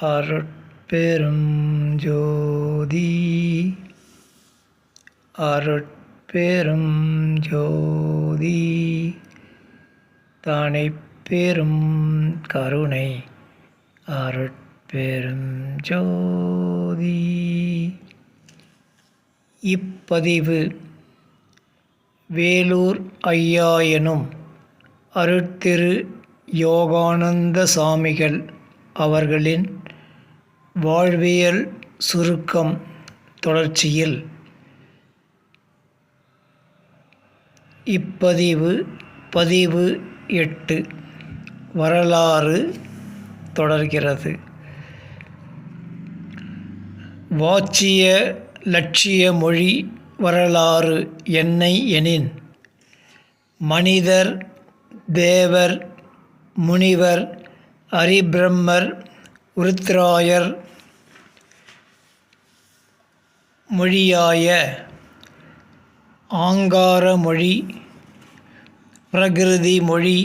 அருட்பெரும் ஜோதி அருட்பெரும் ஜோதி தானை பெரும் கருணை. அருட்பெரும் ஜோதி இப்பதிவு. வேலூர் ஐயா எனும் அருட்திரு யோகானந்த சாமிகள் அவர்களின் வாழ்வியல் சுருக்கம் தொடர்ச்சியில். இப்பதிவு பதிவு எட்டு வரலாறு தொடர்கிறது. வாச்சிய லட்சிய மொழி வரலாறு என்னை எனின் மனிதர் தேவர் முனிவர் அரிபிரம்மர் உருத்ராயர் மொழியாய ஆங்கார மொழி பிரகிருதி மொழி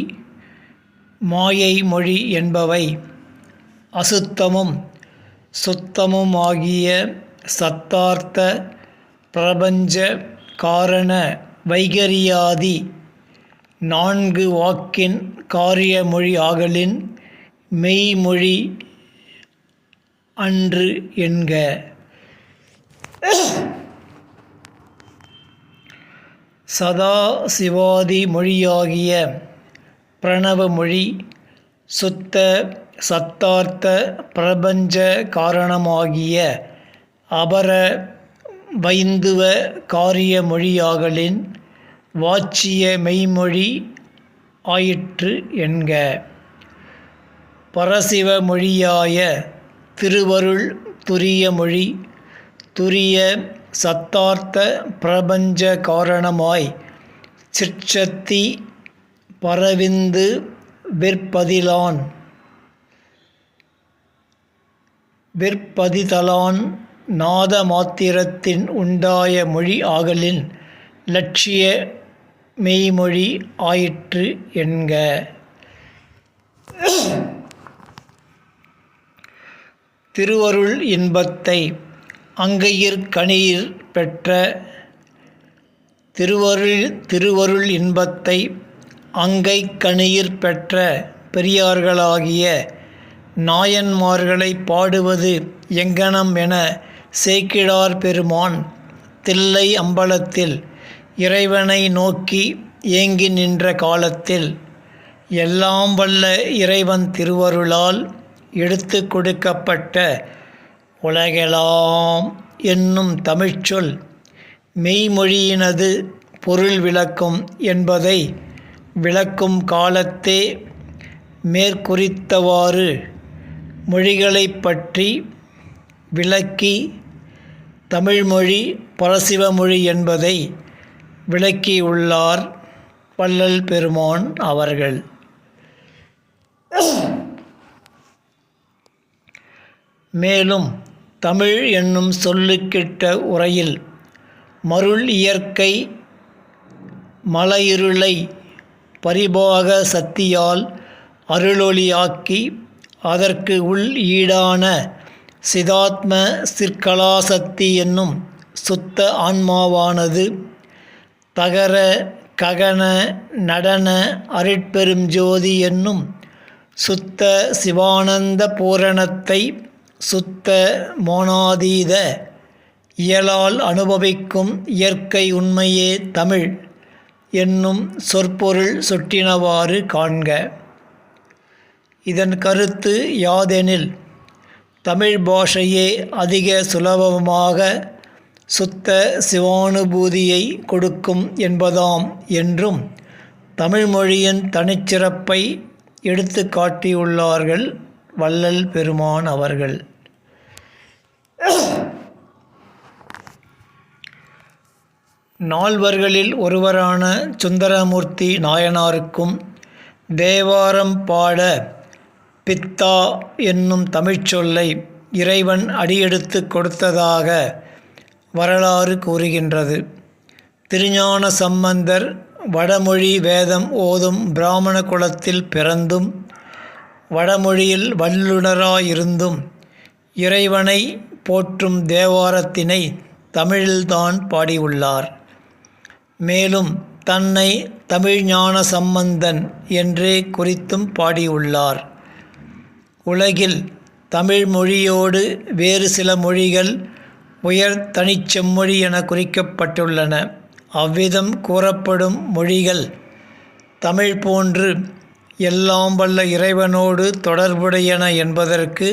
மாயை மொழி என்பவை அசுத்தமும் சுத்தமுமாகிய சத்தார்த்த பிரபஞ்ச காரண வைகரியாதி நான்கு வாக்கின் காரிய மொழி ஆகலின் மெய்மொழி அன்று என்க. சதா சிவாதி மொழியாகிய பிரணவ மொழி சுத்த சத்தார்த்த பிரபஞ்ச காரணமாகிய அபர வைந்துவ காரிய மொழியாகலின் வாச்சிய மெய்மொழி ஆயிற்று என்க. பரசிவ மொழியாய திருவருள் துரிய மொழி துரிய சத்தார்த்த பிரபஞ்ச காரணமாய் சிற்சத்தி பரவிந்து விற்பதிலான். விற்பதிதலான் நாத மாத்திரத்தின் உண்டாய மொழி ஆகலின் லட்சிய மெய்மொழி ஆயிற்று என்க. திருவருள் இன்பத்தை அங்கையிற் கணியிற் பெற்ற திருவருள் திருவருள் இன்பத்தை அங்கை கணியிற் பெற்ற பெரியார்களாகிய நாயன்மார்களை பாடுவது எங்கனம் என சேக்கிழார் பெருமான் தில்லை அம்பலத்தில் இறைவனை நோக்கி ஏங்கி நின்ற காலத்தில் எல்லாம் வல்ல இறைவன் திருவருளால் எடுத்து கொடுக்கப்பட்ட உலகெலாம் என்னும் தமிழ்ச்சொல் மெய்மொழியினது பொருள் விளக்கும் என்பதை விளக்கும் காலத்தே மேற்குறித்தவாறு மொழிகளைப் பற்றி விளக்கி தமிழ்மொழி பரசிவமொழி என்பதை விளக்கியுள்ளார் வள்ளல் பெருமான் அவர்கள். மேலும் தமிழ் என்னும் சொல்லுக்கிட்ட உரையில் மருள் இயற்கை மலையிருளை பரிபாக சக்தியால் அருளொளியாக்கி அதற்கு உள் ஈடான சிதாத்ம சிற்கலாசக்தி என்னும் சுத்த ஆன்மாவானது தகர ககன நடன அரிட்பெரும் ஜோதி என்னும் சுத்த சிவானந்த பூரணத்தை சுத்த மோனாதீத இயலால் அனுபவிக்கும் இயற்கை உண்மையே தமிழ் என்னும் சொற்பொருள் சொட்டினவாறு காண்க. இதன் கருத்து யாதெனில் தமிழ் பாஷையே அதிக சுலபமாக சுத்த சிவானுபூதியை கொடுக்கும் என்பதாம் என்றும் தமிழ்மொழியின் தனிச்சிறப்பை எடுத்து காட்டியுள்ளார்கள் வள்ளல் பெருமான் அவர்கள். நால்வர்களில் ஒருவரான சுந்தரமூர்த்தி நாயனாருக்கும் தேவாரம் பாட பித்தா என்னும் தமிழ்ச்சொல்லை இறைவன் அடியெடுத்து கொடுத்ததாக வரலாறு கூறுகின்றது. திருஞான சம்பந்தர் வடமொழி வேதம் ஓதும் பிராமண குலத்தில் பிறந்தும் வடமொழியில் வல்லுனராயிருந்தும் இறைவனை போற்றும் தேவாரத்தினை தமிழில்தான் பாடியுள்ளார். மேலும் தன்னை தமிழ்ஞான சம்பந்தன் என்றே குறித்தும் பாடியுள்ளார். உலகில் தமிழ் மொழியோடு வேறு சில மொழிகள் உயர் தனிச்செம்மொழி என குறிக்கப்பட்டுள்ளன. அவ்விதம் கூறப்படும் மொழிகள் தமிழ் போன்று எல்லாம் வல்ல இறைவனோடு தொடர்புடையன என்பதற்கு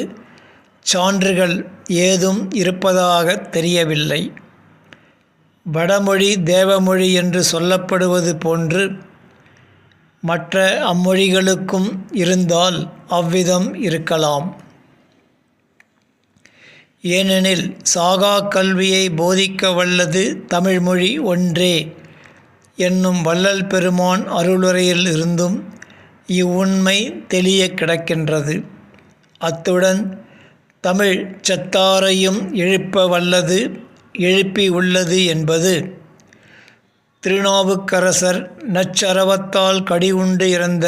சான்றுகள் ஏதும் இருப்பதாக தெரியவில்லை. வடமொழி தேவமொழி என்று சொல்லப்படுவது போன்று மற்ற அம்மொழிகளுக்கும் இருந்தால் அவ்விதம் இருக்கலாம். ஏனெனில் சாகா கல்வியை போதிக்க வல்லது தமிழ்மொழி ஒன்றே. என்னும் வள்ளல் பெருமான் அருளுரையில் இருந்தும் இவ்வுண்மை தெளிய கிடக்கின்றது. அத்துடன் தமிழ் சத்தாரையும் எழுப்ப வல்லது எழுப்பி உள்ளது என்பது. திருநாவுக்கரசர் நச்சரவத்தால் கடிவுண்டு இறந்த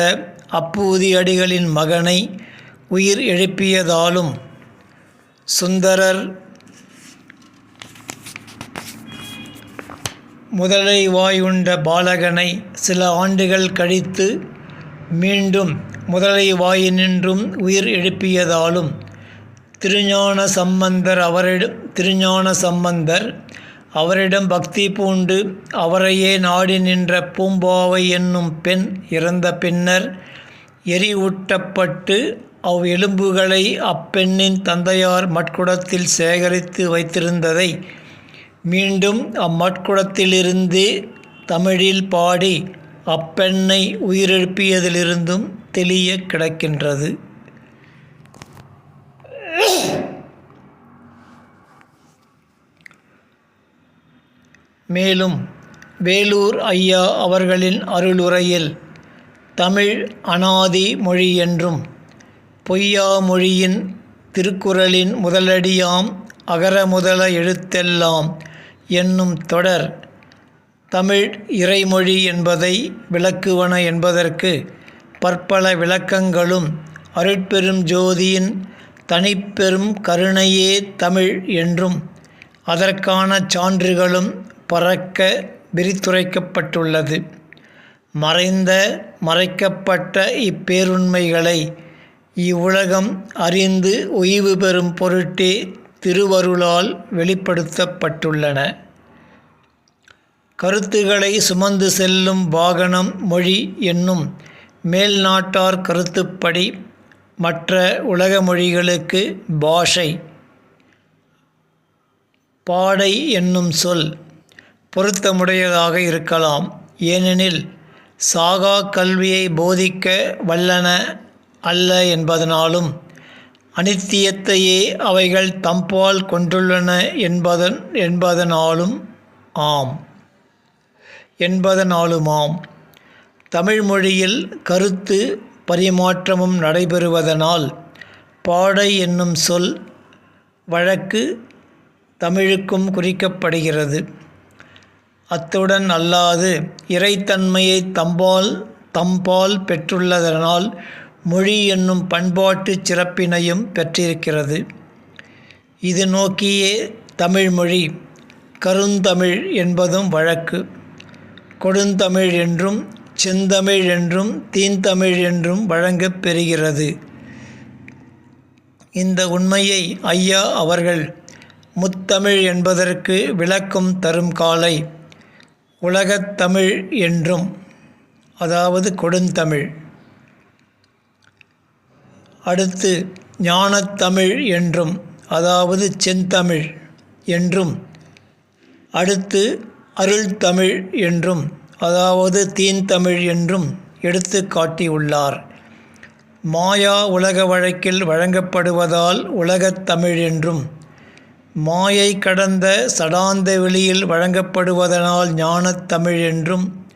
அப்பூதி அடிகளின் மகனை உயிர் எழுப்பியதாலும் சுந்தரர் முதலை வாயுண்ட பாலகனை சில ஆண்டுகள் கழித்து மீண்டும் முதலை வாயினின்றும் உயிர் எழுப்பியதாலும் திருஞான சம்பந்தர் அவரிடம் திருஞான சம்பந்தர் அவரிடம் பக்தி பூண்டு அவரையே நாடி நின்ற பூம்பாவை என்னும் பெண் இறந்த பின்னர் எரிவூட்டப்பட்டு அவ் எலும்புகளை அப்பெண்ணின் தந்தையார் மட்குடத்தில் சேகரித்து வைத்திருந்ததை மீண்டும் அம்மட்குடத்திலிருந்து தமிழில் பாடி அப்பெண்ணை உயிரெழுப்பியதிலிருந்தும் தெளிய கிடக்கின்றது. மேலும் வேலூர் ஐயா அவர்களின் அருளுரையில் தமிழ் அனாதி மொழி என்றும் பொய்யா மொழியின் திருக்குறளின் முதலடியாம் அகர முதல எழுத்தெல்லாம் என்னும் தொடர் தமிழ் இறைமொழி என்பதை விளக்குவன என்பதற்கு பற்பல விளக்கங்களும் அருட்பெரும் ஜோதியின் தனிப்பெரும் கருணையே தமிழ் என்றும் அதற்கான சான்றுகளும் பறக்க விரித்துரைக்கப்பட்டுள்ளது. மறைந்த மறைக்கப்பட்ட இப்பேருண்மைகளை இவ்வுலகம் அறிந்து ஓய்வு பெறும் பொருட்டே திருவருளால் வெளிப்படுத்தப்பட்டுள்ளன. கருத்துக்களை சுமந்து செல்லும் வாகனம் மொழி என்னும் மேல்நாட்டார் கருத்துப்படி மற்ற உலக மொழிகளுக்கு பாஷை பாடை என்னும் சொல் பொருத்தமுடையதாக இருக்கலாம். ஏனெனில் சாகா கல்வியை போதிக்க வல்லன அல்ல என்பதனாலும் அனித்தியத்தையே அவைகள் தம்பால் கொண்டுள்ளன என்பதன் என்பதனாலும் ஆம். என்பதனாலுமாம் தமிழ்மொழியில் கருத்து பரிமாற்றமும் நடைபெறுவதனால் பாடை என்னும் சொல் வழக்கு தமிழுக்கும் குறிக்கப்படுகிறது. அத்துடன் அல்லாது இறைத்தன்மையை தம்பால் தம்பால் பெற்றுள்ளதனால் மொழி என்னும் பண்பாட்டு சிறப்பினையும் பெற்றிருக்கிறது. இது நோக்கியே தமிழ்மொழி கருந்தமிழ் என்பதும் வழக்கு. கொடுந்தமிழ் என்றும் செந்தமிழ் என்றும் தீந்தமிழ் என்றும் வழங்கப் பெறுகிறது. இந்த உண்மையை ஐயா அவர்கள் முத்தமிழ் என்பதற்கு விளக்கம் தரும் காலை உலகத்தமிழ் என்றும் அதாவது கொடுந்தமிழ். அடுத்து ஞானத்தமிழ் என்றும் அதாவது செந்தமிழ் என்றும். அடுத்து அருள்தமிழ் என்றும் அதாவது தீந்தமிழ் என்றும் எடுத்து காட்டியுள்ளார். மாயா உலக வழக்கில் வழங்கப்படுவதால் உலகத்தமிழ் என்றும் மாயை கடந்த சடாந்த வெளியில் வழங்கப்படுவதனால் ஞானத் தமிழ் என்றும்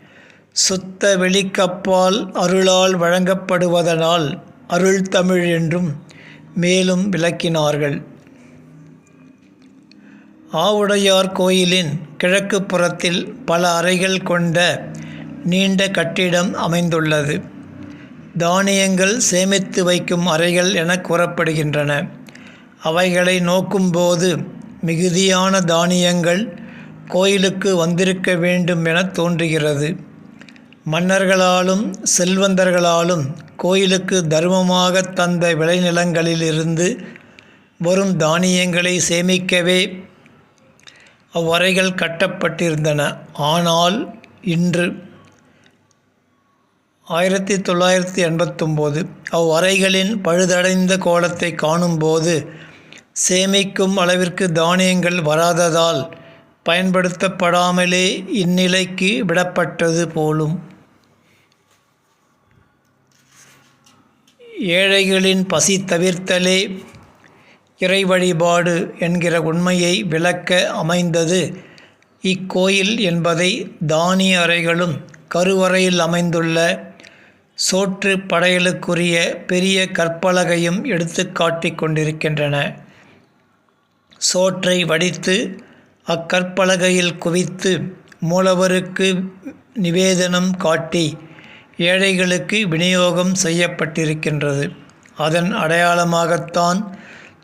சுத்த வெளிக்கப்பால் அருளால் வழங்கப்படுவதனால் அருள் தமிழ் என்றும் மேலும் விளக்கினார்கள். ஆவுடையார் கோயிலின் கிழக்கு புறத்தில் பல அறைகள் கொண்ட நீண்ட கட்டிடம் அமைந்துள்ளது. தானியங்கள் சேமித்து வைக்கும் அறைகள் என கூறப்படுகின்றன. அவைகளை நோக்கும்போது மிகுதியான தானியங்கள் கோயிலுக்கு வந்திருக்க வேண்டும் என தோன்றுகிறது. மன்னர்களாலும் செல்வந்தர்களாலும் கோயிலுக்கு தர்மமாக தந்த விளைநிலங்களிலிருந்து வரும் தானியங்களை சேமிக்கவே அவ்வறைகள் கட்டப்பட்டிருந்தன. ஆனால் இன்று ஆயிரத்தி தொள்ளாயிரத்தி எண்பத்தொம்போது அவ்வறைகளின் பழுதடைந்த கோலத்தை காணும்போது சேமிக்கும் அளவிற்கு தானியங்கள் வராததால் பயன்படுத்தப்படாமலே இந்நிலைக்கு விடப்பட்டது போலும். ஏழைகளின் பசி தவிர்த்தலே இறை வழிபாடு என்கிற உண்மையை விளக்க அமைந்தது. இக்கோயில் என்பதை தானிய அறைகளும் கருவறையில் அமைந்துள்ள சோற்று படையலுக்குரிய பெரிய கற்பலகையும் எடுத்து காட்டிக் கொண்டிருக்கின்றன. சோற்றை வடித்து அக்கற்பலகையில் குவித்து மூலவருக்கு நிவேதனம் காட்டி ஏழைகளுக்கு விநியோகம் செய்யப்பட்டிருக்கின்றது. அதன் அடையாளமாகத்தான்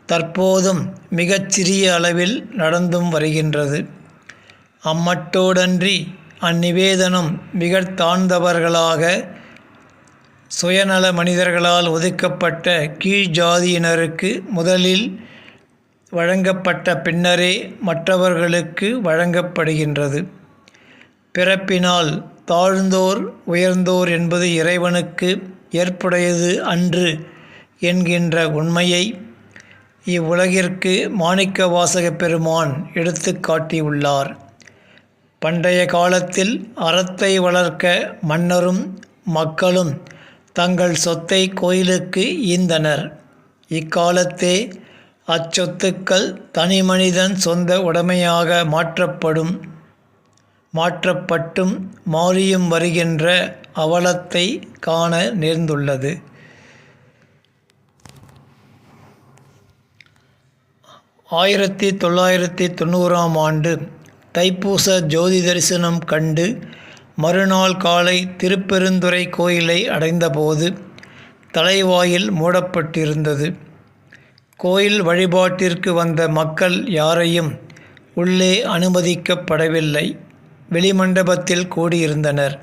தற்போதும் மிகச்சிறிய அளவில் நடந்தும் வருகின்றது. அம்மட்டோடன்றி அந்நிவேதனம் மிக தாழ்ந்தவர்களாக சுயநல மனிதர்களால் ஒதுக்கப்பட்ட கீழ் ஜாதியினருக்கு முதலில் வழங்கப்பட்ட பின்னரே மற்றவர்களுக்கு வழங்கப்படுகின்றது. பிறப்பினால் தாழ்ந்தோர் உயர்ந்தோர் என்பது இறைவனுக்கு ஏற்புடையது அன்று என்கின்ற உண்மையை இவ்வுலகிற்கு மாணிக்க வாசக பெருமான் எடுத்து காட்டியுள்ளார். பண்டைய காலத்தில் அறத்தை வளர்க்க மன்னரும் மக்களும் தங்கள் சொத்தை கோயிலுக்கு ஈந்தனர். இக்காலத்தே அச்சொத்துக்கள் தனிமனிதன் சொந்த உடைமையாக மாற்றப்படும் மாற்றப்பட்டும் மாறியும் வருகின்ற அவலத்தை காண நேர்ந்துள்ளது. ஆயிரத்தி தொள்ளாயிரத்தி தொண்ணூறாம் ஆண்டு தைப்பூச ஜோதி தரிசனம் கண்டு மறுநாள் காலை திருப்பெருந்துறை கோயிலை அடைந்தபோது தலைவாயில் மூடப்பட்டிருந்தது. கோயில் வழிபாட்டிற்கு வந்த மக்கள் யாரையும் உள்ளே அனுமதிக்கப்படவில்லை. வெளிமண்டபத்தில் கூடியிருந்தனர்.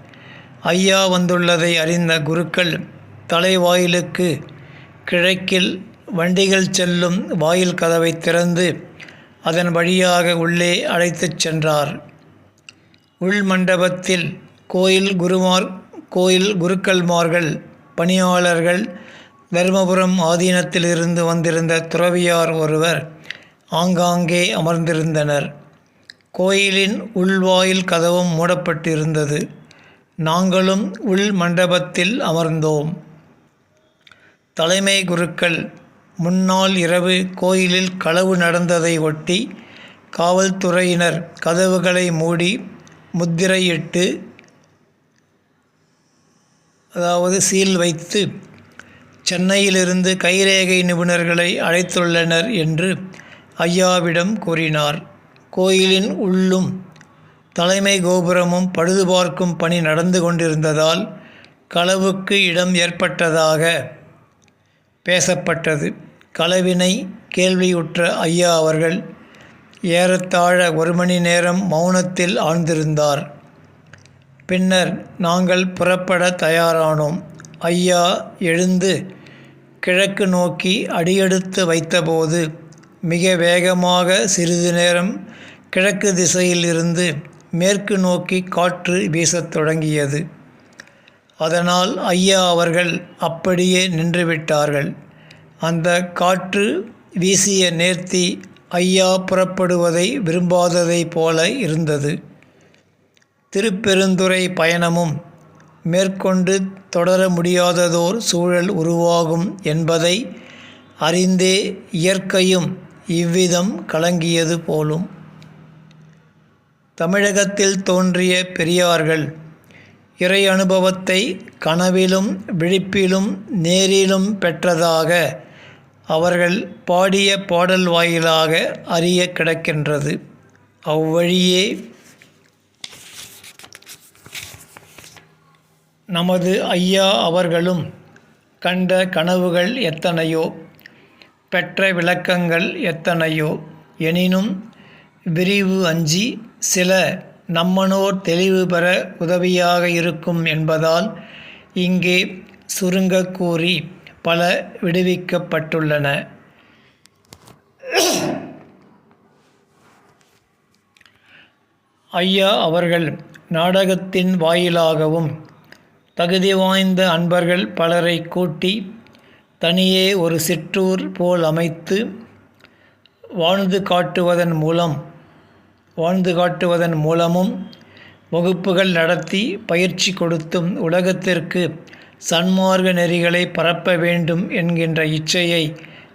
ஐயா வந்துள்ளதை அறிந்த குருக்கள் தலைவாயிலுக்கு கிழக்கில் வண்டிகள் செல்லும் வாயில் கதவை திறந்து அதன் வழியாக உள்ளே அழைத்துச் சென்றார். உள் மண்டபத்தில் கோயில் குருமார் கோயில் குருக்கள்மார்கள் பணியாளர்கள் தருமபுரம் ஆதீனத்திலிருந்து வந்திருந்த துறவியார் ஒருவர் ஆங்காங்கே அமர்ந்திருந்தனர். கோயிலின் உள்வாயில் கதவும் மூடப்பட்டிருந்தது. நாங்களும் உள் மண்டபத்தில் அமர்ந்தோம். தலைமை குருக்கள் முன்னாள் இரவு கோயிலில் களவு நடந்ததை ஒட்டி காவல்துறையினர் கதவுகளை மூடி முத்திரையிட்டு அதாவது சீல் வைத்து சென்னையிலிருந்து கைரேகை நிபுணர்களை அழைத்துள்ளனர் என்று ஐயாவிடம் கூறினார். கோயிலின் உள்ளும் தலைமை கோபுரமும் பழுதுபார்க்கும் பணி நடந்து கொண்டிருந்ததால் களவுக்கு இடம் ஏற்பட்டதாக பேசப்பட்டது. களவினை கேள்வியுற்ற ஐயா அவர்கள் ஏறத்தாழ ஒரு மணி நேரம் மௌனத்தில் ஆழ்ந்திருந்தார். பின்னர் நாங்கள் புறப்பட தயாரானோம். ஐயா எழுந்து கிழக்கு நோக்கி அடியெடுத்து வைத்தபோது மிக வேகமாக சிறிது நேரம் கிழக்கு திசையில் இருந்து மேற்கு நோக்கி காற்று வீசத் தொடங்கியது. அதனால் ஐயா அவர்கள் அப்படியே நின்றுவிட்டார்கள் அந்த காற்று வீசிய நேர்த்தி ஐயா புறப்படுவதை விரும்பாததைப் போல இருந்தது. திருப்பெருந்துறை பயணமும் மேற்கொண்டு தொடர முடியாததோர் சூழல் உருவாகும் என்பதை அறிந்தே இயற்கையும் இவ்விதம் கலங்கியது போலும். தமிழகத்தில் தோன்றிய பெரியார்கள் இறை அனுபவத்தை கனவிலும் விழிப்பிலும் நேரிலும் பெற்றதாக அவர்கள் பாடிய பாடல் வாயிலாக அறிய கிடக்கின்றது. அவ்வழியே நமது ஐயா அவர்களும் கண்ட கனவுகள் எத்தனையோ பெற்ற விளக்கங்கள் எத்தனையோ எனினும் விரிவு அஞ்சி சில நம்மனோர் தெளிவு பெற உதவியாக இருக்கும் என்பதால் இங்கே சுருங்கக்கூறி பல விடுவிக்கப்பட்டுள்ளன. ஐயா அவர்கள் நாடகத்தின் வாயிலாகவும் தகுதி வாய்ந்த அன்பர்கள் பலரை கூட்டி தனியே ஒரு சிற்றூர் போல் அமைத்து வாழ்ந்து காட்டுவதன் மூலம் வாழ்ந்து காட்டுவதன் மூலமும் வகுப்புகள் நடத்தி பயிற்சி கொடுத்தும் உலகத்திற்கு சன்மார்க்க நெறிகளை பரப்ப வேண்டும் என்கின்ற இச்சையை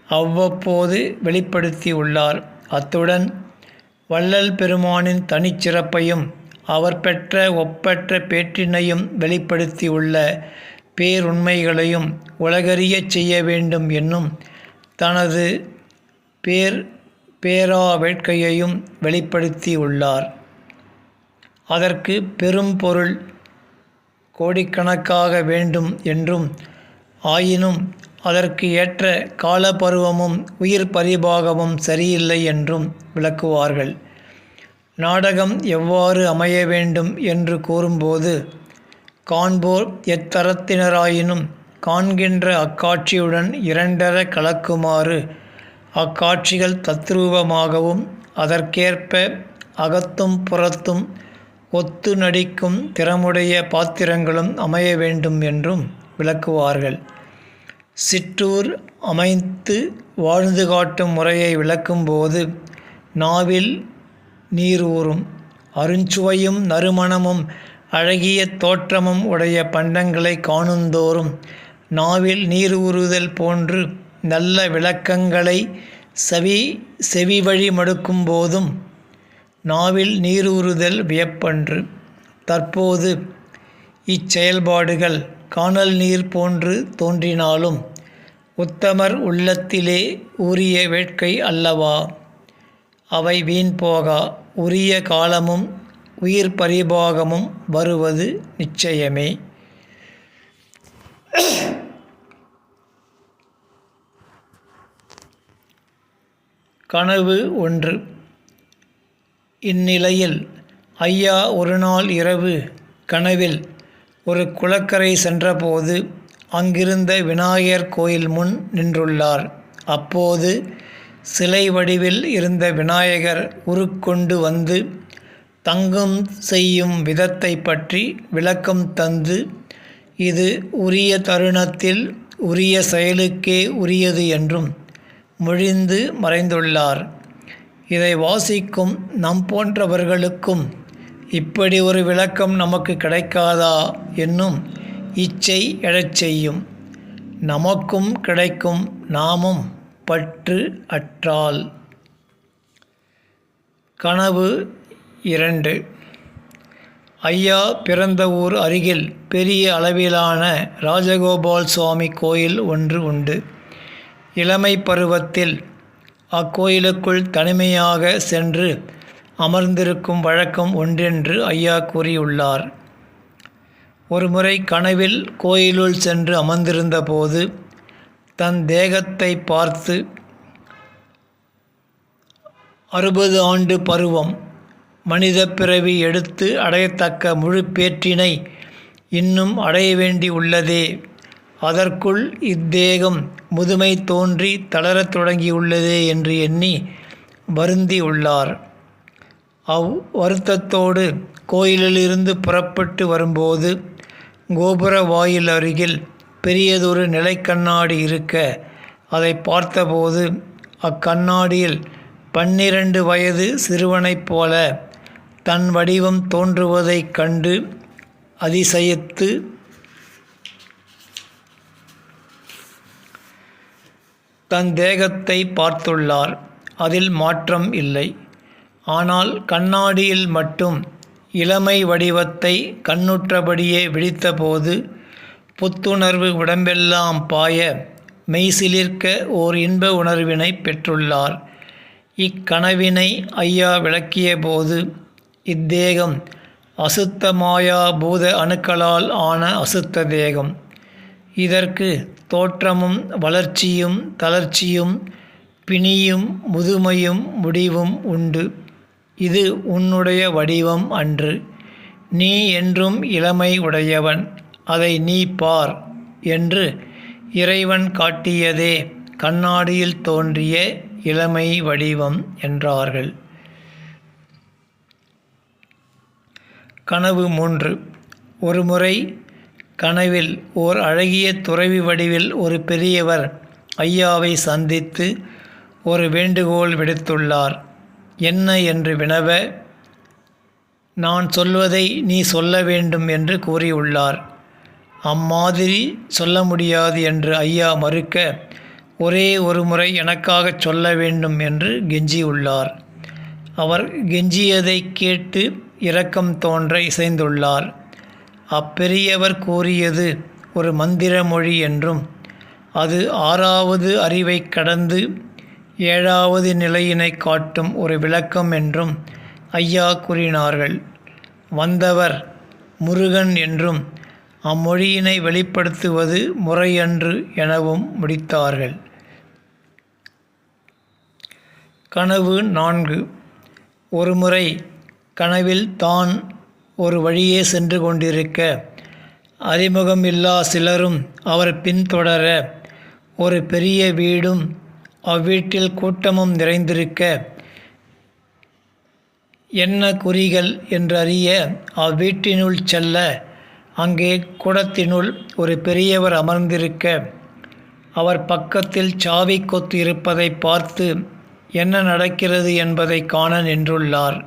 அவ்வப்போது வெளிப்படுத்தி உள்ளார் அத்துடன் வள்ளல் பெருமானின் தனிச்சிறப்பையும் அவர் பெற்ற ஒப்பற்ற பேற்றினையும் வெளிப்படுத்தியுள்ள பேருண்மைகளையும் உலகறியச் செய்ய வேண்டும் என்னும் தனது பேர் பேரா வேட்கையையும் வெளிப்படுத்தியுள்ளார். அதற்கு பெரும் பொருள் கோடிக்கணக்காக வேண்டும் என்றும் ஆயினும் அதற்கு ஏற்ற காலபருவமும் உயிர் பரிபாகமும் சரியில்லை என்றும் விளக்குவார்கள். நாடகம் எவ்வாறு அமைய வேண்டும் என்று கூறும்போது காண்போர் எத்தரத்தினராயினும் காண்கின்ற அக்காட்சியுடன் இரண்டர கலக்குமாறு அக்காட்சிகள் தத்ரூபமாகவும் அதற்கேற்ப அகத்தும் புறத்தும் ஒத்து நடிக்கும் திறமுடைய பாத்திரங்களும் அமைய வேண்டும் என்றும் விளக்குவார்கள். சிற்றூர் அமைத்து வாழ்ந்து காட்டும் முறையை விளக்கும்போது நாவில் நீர் ஊறும். அருஞ்சுவையும் நறுமணமும் அழகிய தோற்றமும் உடைய பண்டங்களை காணுந்தோறும் நாவில் நீர் ஊறுதல் போன்று நல்ல விளக்கங்களை செவி செவி வழி மடுக்கும் போதும் நாவில் நீரூறுதல் வியப்பன்று. தற்போது இச்செயல்பாடுகள் காணல் நீர் போன்று தோன்றினாலும் உத்தமர் உள்ளத்திலே ஊறிய வேட்கை அல்லவா? அவை வீண் போகா உரிய காலமும் உயிர் பரிபாகமும் வருவது நிச்சயமே. கனவு ஒன்று. இந்நிலையில் ஐயா ஒரு நாள் இரவு கனவில் ஒரு குளக்கரை சென்றபோது அங்கிருந்த விநாயகர் கோயில் முன் நின்றுள்ளார். அப்போது சிலை வடிவில் இருந்த விநாயகர் உருக்கொண்டு வந்து தங்கம் செய்யும் விதத்தை பற்றி விளக்கம் தந்து இது உரிய தருணத்தில் உரிய செயலுக்கே உரியது என்றும் மொழிந்து மறைந்துள்ளார். இதை வாசிக்கும் நம் போன்றவர்களுக்கும் இப்படி ஒரு விளக்கம் நமக்கு கிடைக்காதா என்னும் இச்சை எழச் செய்யும். நமக்கும் கிடைக்கும் நாமும் பற்று அற்றால். கனவு இரண்டு. ஐயா பிறந்த ஊர் அருகில் பெரிய அளவிலான ராஜகோபால் சுவாமி கோயில் ஒன்று உண்டு. இளமை பருவத்தில் அக்கோயிலுக்குள் தனிமையாக சென்று அமர்ந்திருக்கும் வழக்கம் ஒன்றென்று ஐயா கூறியுள்ளார். ஒருமுறை கனவில் கோயிலுள் சென்று அமர்ந்திருந்தபோது தன் தேகத்தை பார்த்து அறுபது ஆண்டு பருவம் மனித பிறவி எடுத்து அடையத்தக்க முழு பேற்றினை இன்னும் அடைய வேண்டி உள்ளதே. அதற்குள் இத்தேகம் முதுமை தோன்றி தளரத் தொடங்கியுள்ளதே என்று எண்ணி வருந்தி உள்ளார். அவ் வருத்தத்தோடு கோயிலிலிருந்து புறப்பட்டு வரும்போது கோபுர வாயில் அருகில் பெரியதொரு நிலைக்கண்ணாடி இருக்க. அதை பார்த்தபோது அக்கண்ணாடியில் பன்னிரண்டு வயது சிறுவனைப் போல தன் வடிவம் தோன்றுவதைக் கண்டு அதிசயித்து தன் தேகத்தை பார்த்துள்ளார். அதில் மாற்றம் இல்லை. ஆனால் கண்ணாடியில் மட்டும் இளமை வடிவத்தை கண்ணுற்றபடியே விழித்தபோது புத்துணர்வு உடம்பெல்லாம் பாய மெய்சிலிர்க்க ஓர் இன்ப உணர்வினை பெற்றுள்ளார். இக்கனவினை ஐயா விளக்கியபோது இத்தேகம் அசுத்த மாயா பூத அணுக்களால் ஆன அசுத்த தேகம். இதற்கு தோற்றமும் வளர்ச்சியும் தளர்ச்சியும் பிணியும் முதுமையும் முடிவும் உண்டு. இது உன்னுடைய வடிவம் அன்று. நீ என்றும் இளமை உடையவன். அதை நீ பார் என்று இறைவன் காட்டியதே கண்ணாடியில் தோன்றிய இளமை வடிவம் என்றார்கள். கனவு மூன்று. ஒருமுறை கனவில் ஓர் அழகிய துறவி வடிவில் ஒரு பெரியவர் ஐயாவை சந்தித்து ஒரு வேண்டுகோள் விடுத்துள்ளார். என்ன என்று வினவ நான் சொல்வதை நீ சொல்ல வேண்டும் என்று கூறியுள்ளார். அம்மாதிரி சொல்ல முடியாது என்று ஐயா மறுக்க ஒரே ஒரு முறை எனக்காகச் சொல்ல வேண்டும் என்று கெஞ்சியுள்ளார் அவர் கெஞ்சியதை கேட்டு இரக்கம் தோன்ற இசைந்துள்ளார். அப்பெரியவர் கூறியது ஒரு மந்திர மொழி என்றும் அது ஆறாவது அறிவை கடந்து ஏழாவது நிலையினை காட்டும் ஒரு விளக்கம் என்றும் ஐயா கூறினார்கள். வந்தவர் முருகன் என்றும் அம்மொழியினை வெளிப்படுத்துவது முறையன்று எனவும் முடித்தார்கள். கனவு நான்கு. ஒருமுறை கனவில் தான் ஒரு வழியே சென்று கொண்டிருக்க அறிமுகமில்லா சிலரும் அவர் பின்தொடர ஒரு பெரிய வீடும் அவ்வீட்டில் கூட்டமும் நிறைந்திருக்க என்ன குறிகள் என்றறிய அவ்வீட்டினுள் செல்ல அங்கே குடத்தினுள் ஒரு பெரியவர் அமர்ந்திருக்க அவர் பக்கத்தில் சாவி கொத்து இருப்பதை பார்த்து என்ன நடக்கிறது என்பதை காண நின்றுள்ளார்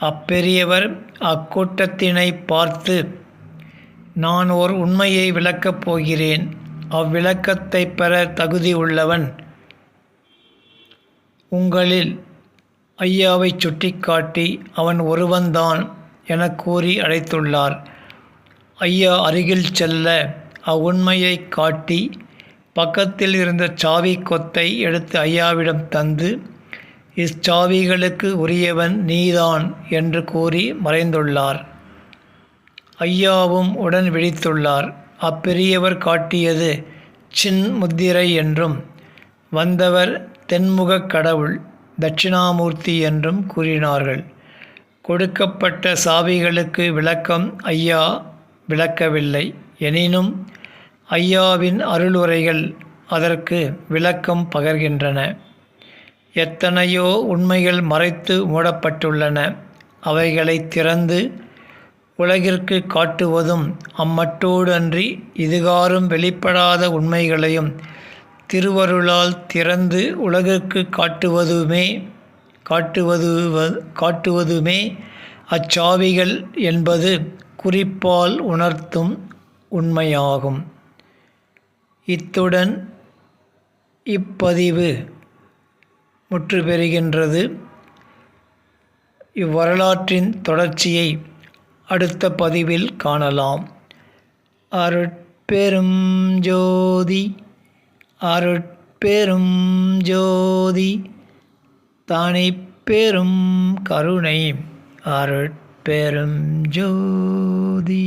அப்பெரியவர் அக்கூட்டத்தினை பார்த்து நான் ஓர் உண்மையை விளக்கப் போகிறேன். அவ்விளக்கத்தை பெற தகுதி உள்ளவன் உங்களில் ஐயாவை சுட்டிக்காட்டி அவன் ஒருவன்தான் என கூறி அழைத்துள்ளார். ஐயா அருகில் செல்ல அவ்வுண்மையை காட்டி பக்கத்தில் இருந்த சாவி கொத்தை எடுத்து ஐயாவிடம் தந்து இச்சாவிகளுக்கு உரியவன் நீதான் என்று கூறி மறைந்துள்ளார். ஐயாவும் உடன் விழித்துள்ளார். அப்பெரியவர் காட்டியது சின் முத்திரை என்றும் வந்தவர் தென்முகக் கடவுள் தட்சிணாமூர்த்தி என்றும் கூறினார்கள். கொடுக்கப்பட்ட சாவிகளுக்கு விளக்கம் ஐயா விளக்கவில்லை. எனினும் ஐயாவின் அருளுரைகள் அதற்கு விளக்கம் பகர்கின்றன. எத்தனையோ உண்மைகள் மறைத்து மூடப்பட்டுள்ளன. அவைகளை திறந்து உலகிற்கு காட்டுவதும் அம்மட்டோடு அன்றி இதுகாரும் வெளிப்படாத உண்மைகளையும் திருவருளால் திறந்து உலகிற்கு காட்டுவதுமே காட்டுவது காட்டுவதுமே அச்சாவிகள் என்பது குறிப்பால் உணர்த்தும் உண்மையாகும். இத்துடன் இப்பதிவு முற்று பெறுகின்றது இவ்வரலாற்றின் தொடர்ச்சியை அடுத்த பதிவில் காணலாம். அருட்பெரும் ஜோதி அருட்பெரும் ஜோதி தானே பெரும் கருணை அருட் பெரும் ஜோதி.